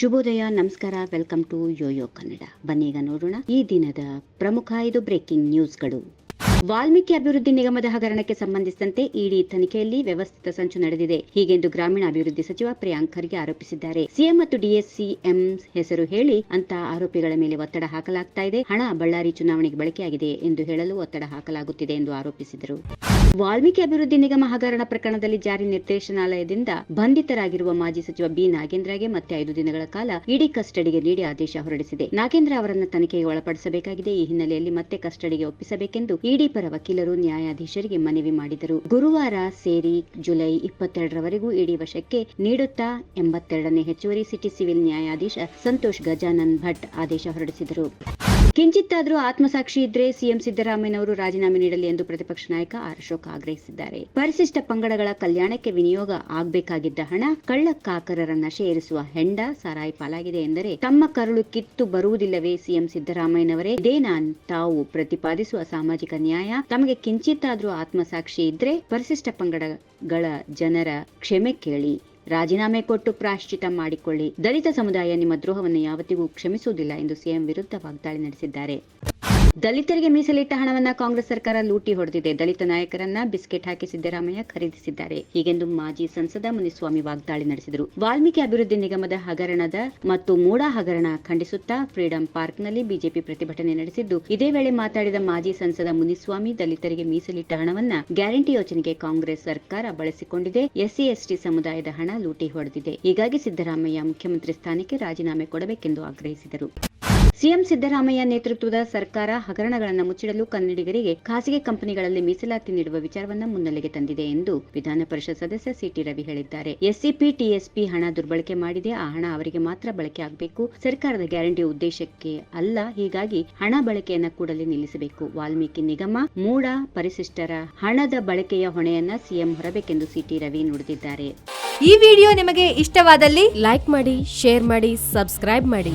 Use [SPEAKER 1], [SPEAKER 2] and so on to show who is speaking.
[SPEAKER 1] ಶುಭೋದಯ, ನಮಸ್ಕಾರ, welcome to Yoyo Kannada. ಬನ್ನೀಗ ನೋಡೋಣ ಈ ದಿನದ ಪ್ರಮುಖ ಐದು ಬ್ರೇಕಿಂಗ್ ನ್ಯೂಸ್ಗಳು. ವಾಲ್ಮೀಕಿ ಅಭಿವೃದ್ಧಿ ನಿಗಮದ ಹಗರಣಕ್ಕೆ ಸಂಬಂಧಿಸಿದಂತೆ ಇಡಿ ತನಿಖೆಯಲ್ಲಿ ವ್ಯವಸ್ಥಿತ ಸಂಚು ನಡೆದಿದೆ. ಹೀಗೆಂದು ಗ್ರಾಮೀಣ ಅಭಿವೃದ್ಧಿ ಸಚಿವ ಪ್ರಿಯಾಂಕ್ ಖರ್ಗೆ ಆರೋಪಿಸಿದ್ದಾರೆ. ಸಿಎಂ ಮತ್ತು ಡಿಎಸ್ಸಿಎಂ ಹೆಸರು ಹೇಳಿ ಅಂತಹ ಆರೋಪಿಗಳ ಮೇಲೆ ಒತ್ತಡ ಹಾಕಲಾಗ್ತಾ ಇದೆ. ಹಣ ಬಳ್ಳಾರಿ ಚುನಾವಣೆಗೆ ಬಳಕೆಯಾಗಿದೆ ಎಂದು ಹೇಳಲು ಒತ್ತಡ ಹಾಕಲಾಗುತ್ತಿದೆ ಎಂದು ಆರೋಪಿಸಿದರು. ವಾಲ್ಮೀಕಿ ಅಭಿವೃದ್ಧಿ ನಿಗಮ ಹಗರಣ ಪ್ರಕರಣದಲ್ಲಿ ಜಾರಿ ನಿರ್ದೇಶನಾಲಯದಿಂದ ಬಂಧಿತರಾಗಿರುವ ಮಾಜಿ ಸಚಿವ ಬಿ. ನಾಗೇಂದ್ರಗೆ ಮತ್ತೆ ಐದು ದಿನಗಳ ಕಾಲ ಇಡಿ ಕಸ್ಟಡಿಗೆ ನೀಡಿ ಆದೇಶ ಹೊರಡಿಸಿದೆ. ನಾಗೇಂದ್ರ ಅವರನ್ನು ತನಿಖೆಗೆ ಒಳಪಡಿಸಬೇಕಾಗಿದೆ. ಈ ಹಿನ್ನೆಲೆಯಲ್ಲಿ ಮತ್ತೆ ಕಸ್ಟಡಿಗೆ ಒಪ್ಪಿಸಬೇಕೆಂದು ಇಡಿ ಪರ ವಕೀಲರು ನ್ಯಾಯಾಧೀಶರಿಗೆ ಮನವಿ ಮಾಡಿದರು. ಗುರುವಾರ ಸೇರಿ ಜುಲೈ ಇಪ್ಪತ್ತೆರಡರವರೆಗೂ ಇಡಿ ವಶಕ್ಕೆ ನೀಡುತ್ತಾ ಎಂಬತ್ತೆರಡನೇ ಹೆಚ್ಚುವರಿ ಸಿಟಿ ಸಿವಿಲ್ ನ್ಯಾಯಾಧೀಶ ಸಂತೋಷ್ ಗಜಾನನ್ ಭಟ್ ಆದೇಶ ಹೊರಡಿಸಿದರು. ಕಿಂಚಿತ್ತಾದರೂ ಆತ್ಮಸಾಕ್ಷಿ ಇದ್ರೆ ಸಿಎಂ ಸಿದ್ದರಾಮಯ್ಯನವರು ರಾಜೀನಾಮೆ ನೀಡಲಿ ಎಂದು ಪ್ರತಿಪಕ್ಷ ನಾಯಕ ಆರ್ ಅಶೋಕ್ ಆಗ್ರಹಿಸಿದ್ದಾರೆ. ಪರಿಶಿಷ್ಟ ಪಂಗಡಗಳ ಕಲ್ಯಾಣಕ್ಕೆ ವಿನಿಯೋಗ ಆಗಬೇಕಾಗಿದ್ದ ಹಣ ಕಳ್ಳಕಾಕರರನ್ನ ಏರಿಸುವ ಹೆಂಡ ಸಾರಾಯಿ ಪಾಲಾಗಿದೆ ಎಂದರೆ ತಮ್ಮ ಕರುಳು ಕಿತ್ತು ಬರುವುದಿಲ್ಲವೇ ಸಿಎಂ ಸಿದ್ದರಾಮಯ್ಯನವರೇ? ಇದೇನಾ ತಾವು ಪ್ರತಿಪಾದಿಸುವ ಸಾಮಾಜಿಕ ನ್ಯಾಯ? ತಮಗೆ ಕಿಂಚಿತ್ತಾದರೂ ಆತ್ಮಸಾಕ್ಷಿ ಇದ್ರೆ ಪರಿಶಿಷ್ಟ ಪಂಗಡಗಳ ಜನರ ಕ್ಷಮೆ ಕೇಳಿ. ರಾಜೀನಾಮೆ ಕೊಟ್ಟು ಪ್ರಾಶ್ಚಿತ ಮಾಡಿಕೊಳ್ಳಿ. ದಲಿತ ಸಮುದಾಯ ನಿಮ್ಮ ದ್ರೋಹವನ್ನು ಯಾವತ್ತಿಗೂ ಕ್ಷಮಿಸುವುದಿಲ್ಲ ಎಂದು ಸಿಎಂ ವಿರುದ್ಧ ವಾಗ್ದಾಳಿ ನಡೆಸಿದ್ದಾರೆ. ದಲಿತರಿಗೆ ಮೀಸಲಿಟ್ಟ ಹಣವನ್ನ ಕಾಂಗ್ರೆಸ್ ಸರ್ಕಾರ ಲೂಟಿ ಹೊಡೆದಿದೆ. ದಲಿತ ನಾಯಕರನ್ನ ಬಿಸ್ಕೆಟ್ ಹಾಕಿ ಸಿದ್ದರಾಮಯ್ಯ ಖರೀದಿಸಿದ್ದಾರೆ. ಹೀಗೆಂದು ಮಾಜಿ ಸಂಸದ ಮುನಿಸ್ವಾಮಿ ವಾಗ್ದಾಳಿ ನಡೆಸಿದರು. ವಾಲ್ಮೀಕಿ ಅಭಿವೃದ್ಧಿ ನಿಗಮದ ಹಗರಣದ ಮತ್ತು ಮೂಡಾ ಹಗರಣ ಖಂಡಿಸುತ್ತಾ ಫ್ರೀಡಂ ಪಾರ್ಕ್ನಲ್ಲಿ ಬಿಜೆಪಿ ಪ್ರತಿಭಟನೆ ನಡೆಸಿದ್ದು, ಇದೇ ವೇಳೆ ಮಾತಾಡಿದ ಮಾಜಿ ಸಂಸದ ಮುನಿಸ್ವಾಮಿ ದಲಿತರಿಗೆ ಮೀಸಲಿಟ್ಟ ಹಣವನ್ನ ಗ್ಯಾರಂಟಿ ಯೋಜನೆಗೆ ಕಾಂಗ್ರೆಸ್ ಸರ್ಕಾರ ಬಳಸಿಕೊಂಡಿದೆ. ಎಸ್ಸಿ, ಎಸ್ಟಿ ಸಮುದಾಯದ ಹಣ ಲೂಟಿ ಹೊಡೆದಿದೆ. ಹೀಗಾಗಿ ಸಿದ್ದರಾಮಯ್ಯ ಮುಖ್ಯಮಂತ್ರಿ ಸ್ಥಾನಕ್ಕೆ ರಾಜೀನಾಮೆ ಕೊಡಬೇಕೆಂದು ಆಗ್ರಹಿಸಿದರು. ಸಿಎಂ ಸಿದ್ದರಾಮಯ್ಯ ನೇತೃತ್ವದ ಸರ್ಕಾರ ಹಗರಣಗಳನ್ನು ಮುಚ್ಚಿಡಲು ಕನ್ನಡಿಗರಿಗೆ ಖಾಸಗಿ ಕಂಪನಿಗಳಲ್ಲಿ ಮೀಸಲಾತಿ ನೀಡುವ ವಿಚಾರವನ್ನು ಮುನ್ನೆಲೆಗೆ ತಂದಿದೆ ಎಂದು ವಿಧಾನ ಪರಿಷತ್ ಸದಸ್ಯ ಸಿಟಿ ರವಿ ಹೇಳಿದ್ದಾರೆ. ಎಸ್ಸಿಪಿ, ಟಿಎಸ್ಪಿ ಹಣ ದುರ್ಬಳಕೆ ಮಾಡಿದೆ. ಆ ಹಣ ಅವರಿಗೆ ಮಾತ್ರ ಬಳಕೆ ಆಗಬೇಕು. ಸರ್ಕಾರದ ಗ್ಯಾರಂಟಿ ಉದ್ದೇಶಕ್ಕೆ ಅಲ್ಲ. ಹೀಗಾಗಿ ಹಣ ಬಳಕೆಯನ್ನು ಕೂಡಲೇ ನಿಲ್ಲಿಸಬೇಕು. ವಾಲ್ಮೀಕಿ ನಿಗಮ ಮೂಡ ಪರಿಶಿಷ್ಟರ ಹಣದ ಬಳಕೆಯ ಹೊಣೆಯನ್ನ ಸಿಎಂ ಹೊರಬೇಕೆಂದು ಸಿಟಿ ರವಿ ನುಡಿದಿದ್ದಾರೆ.
[SPEAKER 2] ಈ ವಿಡಿಯೋ ನಿಮಗೆ ಇಷ್ಟವಾದಲ್ಲಿ
[SPEAKER 3] ಲೈಕ್ ಮಾಡಿ, ಶೇರ್ ಮಾಡಿ, ಸಬ್ಸ್ಕ್ರೈಬ್ ಮಾಡಿ.